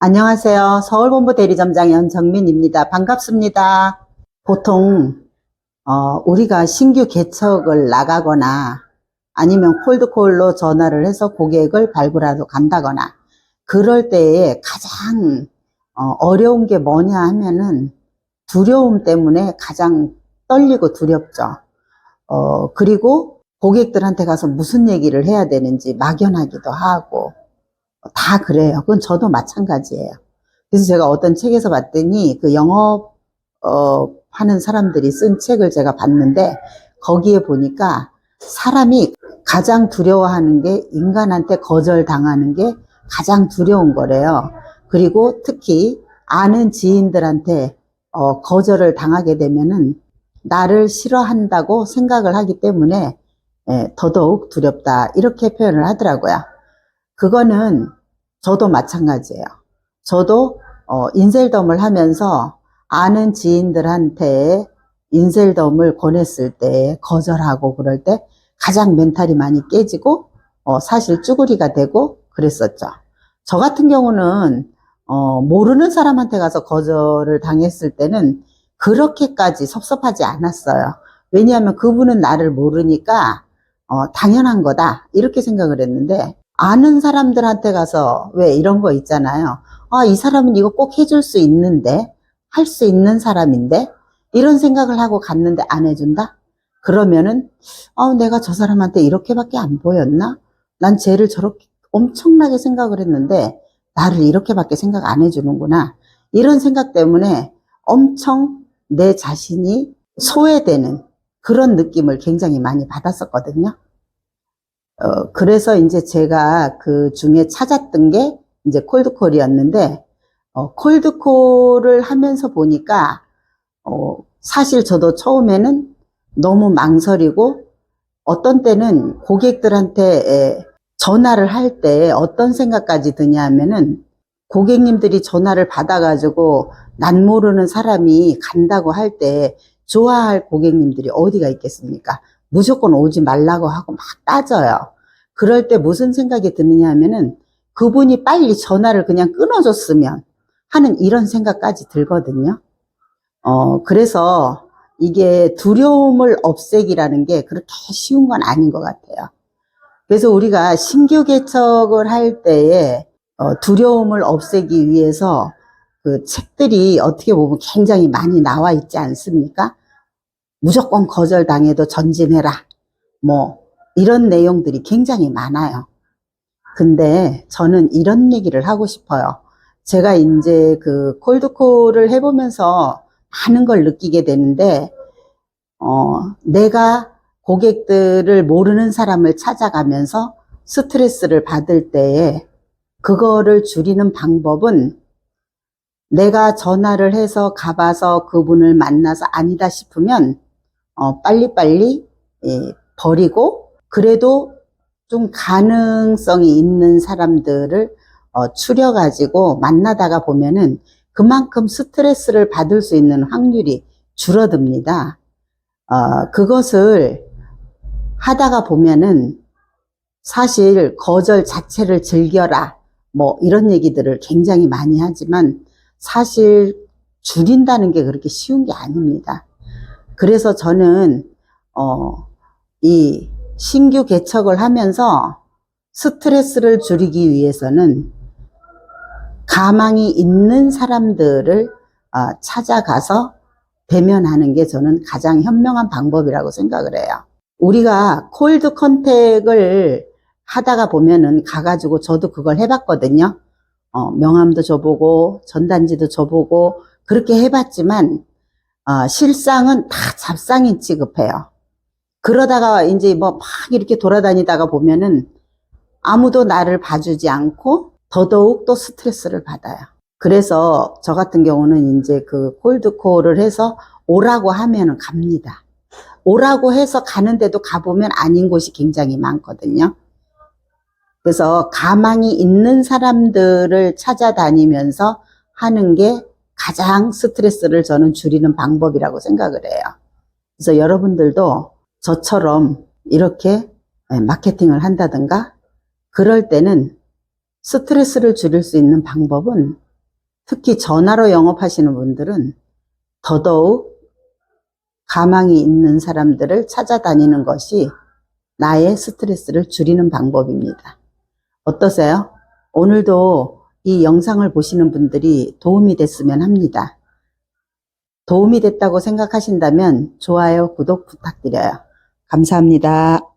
안녕하세요. 서울본부 대리점장 연정민입니다. 반갑습니다. 보통 어, 우리가 신규 개척을 나가거나 아니면 콜드콜로 전화를 해서 고객을 발굴하러 간다거나 그럴 때에 가장 어, 려운 게 뭐냐 하면은 두려움 때문에 가장 떨리고 두렵죠. 어, 그리고 고객들한테 가서 무슨 얘기를 해야 되는지 막연하기도 하고 다 그래요. 그건 저도 마찬가지예요. 그래서 제가 어떤 책에서 봤더니 그 영업 어, 하는 사람들이 쓴 책을 제가 봤는데 거기에 보니까 사람이 가장 두려워하는 게 인간한테 거절당하는 게 가장 두려운 거래요. 그리고 특히 아는 지인들한테 어, 거절을 당하게 되면은 나를 싫어한다고 생각을 하기 때문에 예, 더더욱 두렵다 이렇게 표현을 하더라고요. 그거는 저도 마찬가지예요. 저도 어, 인셀덤을 하면서 아는 지인들한테 인셀덤을 권했을 때 거절하고 그럴 때 가장 멘탈이 많이 깨지고 어, 사실 쭈구리가 되고 그랬었죠. 저 같은 경우는 어, 모르는 사람한테 가서 거절을 당했을 때는 그렇게까지 섭섭하지 않았어요. 왜냐하면 그분은 나를 모르니까 어, 당연한 거다 이렇게 생각을 했는데 아는 사람들한테 가서 왜 이런 거 있잖아요. 아, 이 사람은 이거 꼭 해줄 수 있는데, 할 수 있는 사람인데, 이런 생각을 하고 갔는데 안 해준다? 그러면은, 아, 내가 저 사람한테 이렇게밖에 안 보였나? 난 쟤를 저렇게 엄청나게 생각을 했는데, 나를 이렇게밖에 생각 안 해주는구나. 이런 생각 때문에 엄청 내 자신이 소외되는 그런 느낌을 굉장히 많이 받았었거든요. 어, 그래서 이제 제가 그 중에 찾았던 게 이제 콜드콜이었는데, 어, 콜드콜을 하면서 보니까, 어, 사실 저도 처음에는 너무 망설이고, 어떤 때는 고객들한테 에, 전화를 할 때 어떤 생각까지 드냐 하면은, 고객님들이 전화를 받아가지고, 난 모르는 사람이 간다고 할 때, 좋아할 고객님들이 어디가 있겠습니까? 무조건 오지 말라고 하고 막 따져요. 그럴 때 무슨 생각이 드느냐 하면은 그분이 빨리 전화를 그냥 끊어줬으면 하는 이런 생각까지 들거든요. 어, 그래서 이게 두려움을 없애기라는 게 그렇게 쉬운 건 아닌 것 같아요. 그래서 우리가 신규 개척을 할 때에 어, 두려움을 없애기 위해서 그 책들이 어떻게 보면 굉장히 많이 나와 있지 않습니까? 무조건 거절당해도 전진해라. 뭐, 이런 내용들이 굉장히 많아요. 근데 저는 이런 얘기를 하고 싶어요. 제가 이제 그 콜드콜을 해보면서 많은 걸 느끼게 되는데, 어, 내가 고객들을 모르는 사람을 찾아가면서 스트레스를 받을 때에 그거를 줄이는 방법은 내가 전화를 해서 가봐서 그분을 만나서 아니다 싶으면 어, 빨리빨리 예, 버리고 그래도 좀 가능성이 있는 사람들을 어, 추려가지고 만나다가 보면은 그만큼 스트레스를 받을 수 있는 확률이 줄어듭니다. 어, 그것을 하다가 보면은 사실 거절 자체를 즐겨라 뭐 이런 얘기들을 굉장히 많이 하지만 사실 줄인다는 게 그렇게 쉬운 게 아닙니다. 그래서 저는 어, 이 신규 개척을 하면서 스트레스를 줄이기 위해서는 가망이 있는 사람들을 어, 찾아가서 대면하는 게 저는 가장 현명한 방법이라고 생각을 해요. 우리가 콜드 컨택을 하다가 보면은 가가지고 저도 그걸 해봤거든요. 어, 명함도 줘보고 전단지도 줘보고 그렇게 해봤지만 어, 실상은 다 잡상인 취급해요. 그러다가 이제 뭐 막 이렇게 돌아다니다가 보면은 아무도 나를 봐주지 않고 더더욱 또 스트레스를 받아요. 그래서 저 같은 경우는 이제 그 콜드콜을 해서 오라고 하면은 갑니다. 오라고 해서 가는데도 가보면 아닌 곳이 굉장히 많거든요. 그래서 가망이 있는 사람들을 찾아다니면서 하는 게 가장 스트레스를 저는 줄이는 방법이라고 생각을 해요. 그래서 여러분들도 저처럼 이렇게 마케팅을 한다든가 그럴 때는 스트레스를 줄일 수 있는 방법은 특히 전화로 영업하시는 분들은 더더욱 가망이 있는 사람들을 찾아다니는 것이 나의 스트레스를 줄이는 방법입니다. 어떠세요? 오늘도 이 영상을 보시는 분들이 도움이 됐으면 합니다. 도움이 됐다고 생각하신다면 좋아요, 구독 부탁드려요. 감사합니다.